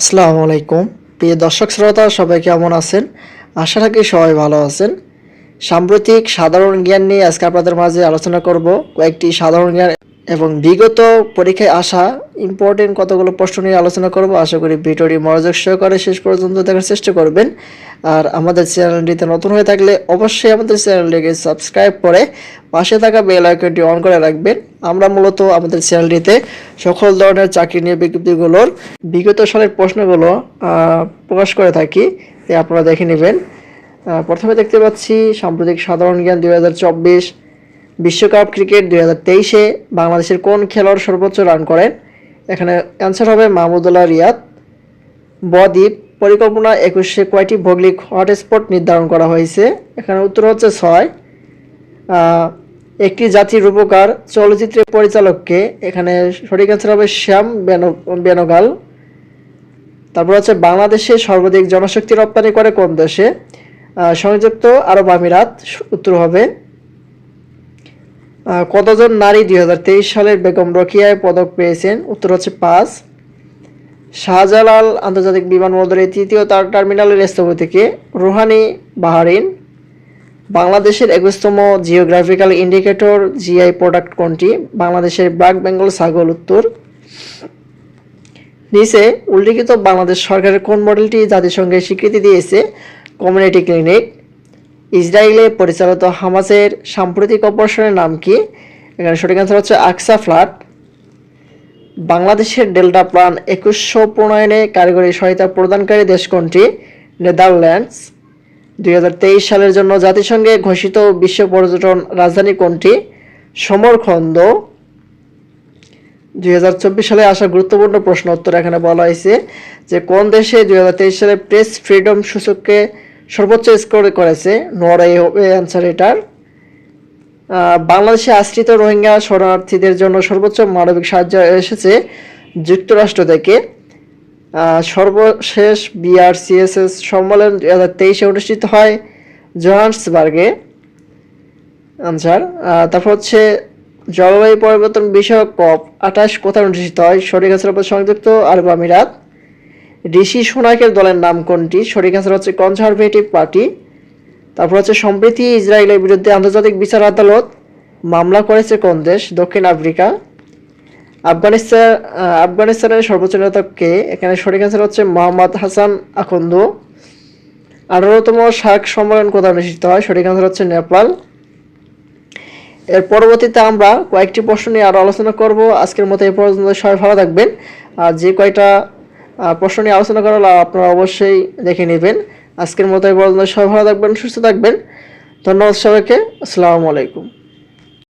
আসসালামু আলাইকুম। প্রিয় দর্শক শ্রোতা, সবাই কেমন আছেন? আশা রাখি সবাই ভালো আছেন। সাম্প্রতিক সাধারণ জ্ঞান নিয়ে আজকে আপনাদের মাঝে আলোচনা করব। কয়েকটি সাধারণ জ্ঞান এবং বিগত পরীক্ষায় আসা ইম্পর্টেন্ট কতগুলো প্রশ্ন নিয়ে আলোচনা করব, আশা করি ভিডিওটি মনোযোগ সহকারে শেষ পর্যন্ত দেখার চেষ্টা করবেন। আর আমাদের চ্যানেলটিতে নতুন হয়ে থাকলে অবশ্যই আমাদের চ্যানেলটিকে সাবস্ক্রাইব করে পাশে থাকা বেল আইকনটি অন করে রাখবেন। আমরা মূলত আমাদের চ্যানেলটিতে সকল ধরনের চাকরি নিয়ে বিজ্ঞপ্তিগুলোর বিগত সালের প্রশ্নগুলো প্রকাশ করে থাকি। আপনারা দেখে নেবেন। প্রথমে দেখতে পাচ্ছি সাম্প্রতিক সাধারণ জ্ঞান দুই হাজার চব্বিশ বিশ্বকাপ ক্রিকেট দুই হাজার তেইশে বাংলাদেশের কোন খেলোয়াড় সর্বোচ্চ রান করেন এখানে অ্যান্সার হবে মাহমুদুল্লাহ রিয়াদ। বদ্বীপ পরিকল্পনা একুশে কয়টি ভৌগোলিক হটস্পট নির্ধারণ করা হয়েছে? এখানে উত্তর হচ্ছে ছয়। একটি জাতির রূপকার চলচ্চিত্রের পরিচালককে এখানে সঠিক অ্যান্সার হবে শ্যাম বেনো- বেনগাল। তারপর হচ্ছে বাংলাদেশে সর্বাধিক জনশক্তি রপ্তানি করে কোন দেশে? সংযুক্ত আরব আমিরাত, উত্তর হবে কতজন নারী দুই হাজার তেইশ সালের বেগম রকিয়ায় পদক পেয়েছেন? উত্তর হচ্ছে পাঁচ। শাহজালাল আন্তর্জাতিক বিমানবন্দরের তৃতীয় তার টার্মিনালের স্থপতিকে রুহানি বাহারিন। বাংলাদেশের একুশতম জিওগ্রাফিক্যাল ইন্ডিকেটর জিআই প্রোডাক্ট কোনটি? বাংলাদেশের ব্ল্যাক বেঙ্গল ছাগল উত্তর। নিচে উল্লিখিত বাংলাদেশ সরকারের কোন মডেলটি জাতিসংঘের স্বীকৃতি দিয়েছে? কমিউনিটি ক্লিনিক ইসরায়েলে পরিচালিত হামাসের সাম্প্রতিক অপারেশনের নাম কি? এখানে সঠিক অ্যান্সার হচ্ছে আকসা ফ্লাট বাংলাদেশের ডেল্টা প্লান একুশশো প্রণয়নে কারিগরি সহায়তা প্রদানকারী দেশ কোনটি? নেদারল্যান্ডস। দুই হাজার তেইশ সালের জন্য জাতিসংঘে ঘোষিত বিশ্ব পর্যটন রাজধানী কোনটি? সমরখন্দ। দুই হাজার চব্বিশ সালে আসা গুরুত্বপূর্ণ প্রশ্ন উত্তর এখানে বলা হয়েছে যে কোন দেশে দুই হাজার তেইশ সালে প্রেস ফ্রিডম সূচককে সর্বোচ্চ স্কোর করেছে নরওয়ে হবে অ্যান্সার এটার। বাংলাদেশে আশ্রিত রোহিঙ্গা শরণার্থীদের জন্য সর্বোচ্চ মানবিক সাহায্য এসেছে যুক্তরাষ্ট্র থেকে। সর্বশেষ বিআরসিএসএস সম্মেলন দু হাজার তেইশে অনুষ্ঠিত হয় জোহান্সবার্গে। আনসার তারপর হচ্ছে জলবায়ু পরিবর্তন বিষয়ক কপ আঠাশ কোথায় অনুষ্ঠিত হয়? শরীর সংযুক্ত আরব আমিরাত। ঋষি সোনাকের দলের নাম কোনটি? সঠিক আনসার হচ্ছে কনজারভেটিভ পার্টি তারপর হচ্ছে, সম্প্রতি ইসরায়েলের বিরুদ্ধে আন্তর্জাতিক বিচার আদালত মামলা করেছে কোন দেশ? দক্ষিণ আফ্রিকা। আফগানিস্তান আফগানিস্তানের সর্বোচ্চ নেতাকে এখানে সঠিক অ্যান্সার হচ্ছে মোহাম্মদ হাসান আখন্দ আঠারোতম শাক সম্মেলন কোথায় অনুষ্ঠিত হয়? সঠিক অ্যান্সার হচ্ছে নেপাল। এর পরবর্তীতে আমরা কয়েকটি প্রশ্ন নিয়ে আরও আলোচনা করব। আজকের মতো এই পর্যন্ত। সবাই ভালো থাকবেন। আর যে কয়টা প্রশ্ন নিয়ে আলোচনা করা আপনারা অবশ্যই দেখে নেবেন। আজকের মতো সবাই ভালো থাকবেন, সুস্থ থাকবেন। ধন্যবাদ সবাইকে। আসসালামু আলাইকুম।